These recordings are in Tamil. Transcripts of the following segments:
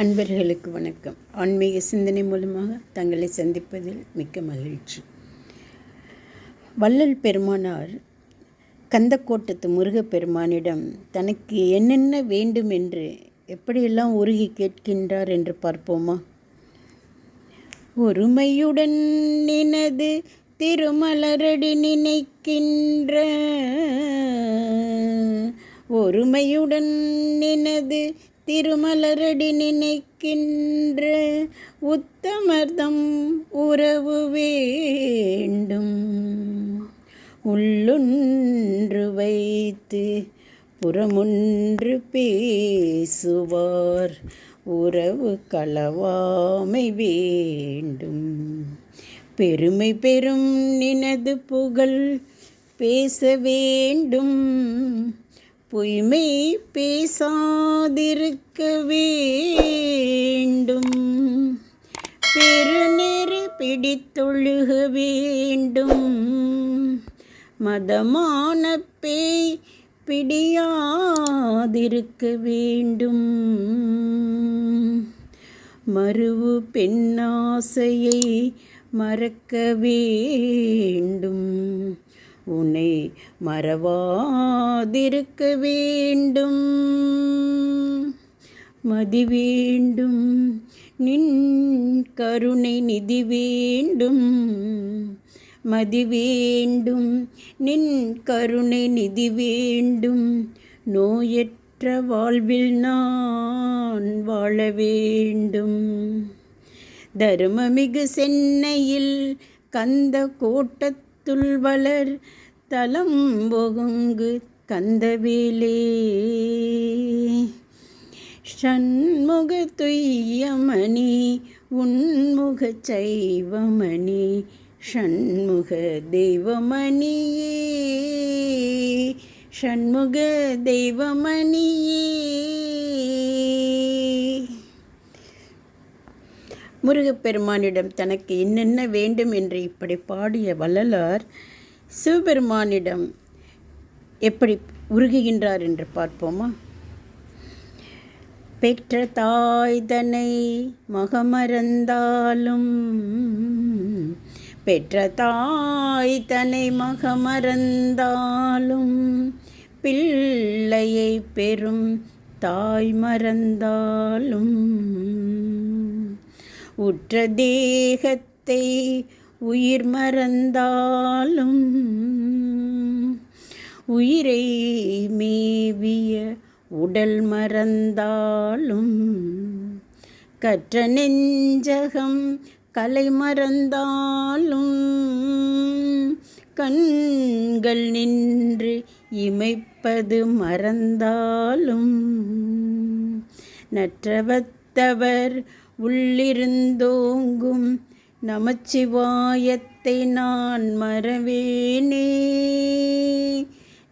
அன்பர்களுக்கு வணக்கம். ஆன்மீக சிந்தனை மூலமாக தங்களை சந்திப்பதில் மிக்க மகிழ்ச்சி. வள்ளல் பெருமானார் கந்தக்கோட்டத்து முருகப்பெருமானிடம் தனக்கு என்னென்ன வேண்டும் என்று எப்படியெல்லாம் உருகி கேட்கின்றார் என்று பார்ப்போமா? ஒருமையுடன் நினது திருமலரடி நினைக்கின்ற ஒருமையுடன் நினது திருமலரடி நினைக்கின்ற உத்தமர்தம் உறவு வேண்டும். உள்ளொன்று வைத்து புறமொன்று பேசுவார். உறவு களவாமை வேண்டும். பெருமை பெரும் நினது புகழ் பேச வேண்டும். பொய்மை பேசாதிருக்க வேண்டும். பெருநெறி பிடித்தொழுக வேண்டும். மதமான பேய் பிடியாதிருக்க வேண்டும். மறுவு பெண்ணாசையை மறக்க வேண்டும். உன்னை மறவாதிருக்க வேண்டும். மதி வேண்டும். நின் கருணை நிதி வேண்டும். மதி வேண்டும். நின் கருணை நிதி வேண்டும். நோயற்ற வாழ்வில் நான் வாழ வேண்டும். தருமமிகு சென்னையில் கந்த கோட்டத்துள் வளர் தலம் பொகுங்கு கந்தவிலே. ஷண்முக துய்யமணி உன்முக சைவமணி ஷண்முக தெய்வமணியே. ஷண்முக தெய்வமணியே. முருகப்பெருமானிடம் தனக்கு என்னென்ன வேண்டும் என்று இப்படி பாடிய வள்ளலார் சிவபெருமானிடம் எப்படி உருகுகின்றார் என்று பார்ப்போமா? பெற்ற தாய்தனை மகமறந்தாலும் பெற்ற தாய் தனை மகமறந்தாலும் பிள்ளையை பெறும் தாய் மறந்தாலும். உற்ற தேகத்தை உயிர் மறந்தாலும் உயிரை மேவிய உடல் மறந்தாலும் கற்ற நெஞ்சகம் கலை மறந்தாலும் கண்கள் நின்று இமைப்பது மறந்தாலும் நற்றவத்தவர் உள்ளிருந்தோங்கும் நமச்சிவாயத்தை நான் மறவேனே.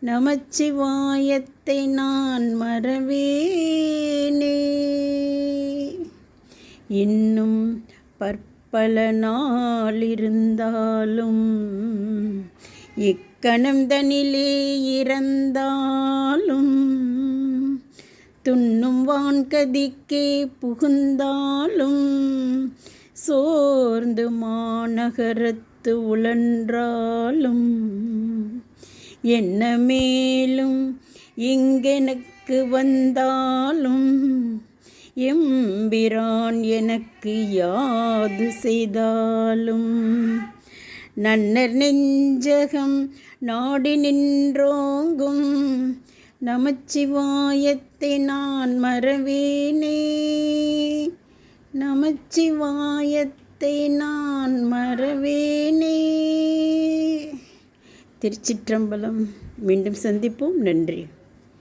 நமச்சிவாயத்தை நான் மறவேனே. இன்னும் பற்பல நாளிருந்தாலும் இக்கணம் தனிலே இறந்தாலும் துண்ணும் வான்கதிக்கே புகுந்தாலும் சோர்ந்து மாநகரத்து உழன்றாலும் என்ன மேலும் இங்கெனக்கு வந்தாலும் எம்பிரான் எனக்கு யாது செய்தாலும் நன்னர் நெஞ்சகம் நாடி நின்றோங்கும் நமச்சிவாயத்தை நான் மறவேனே. நமச்சிவாயத்தை நான் மறவேனே. திருச்சிற்றம்பலம். மீண்டும் சந்திப்போம். நன்றி.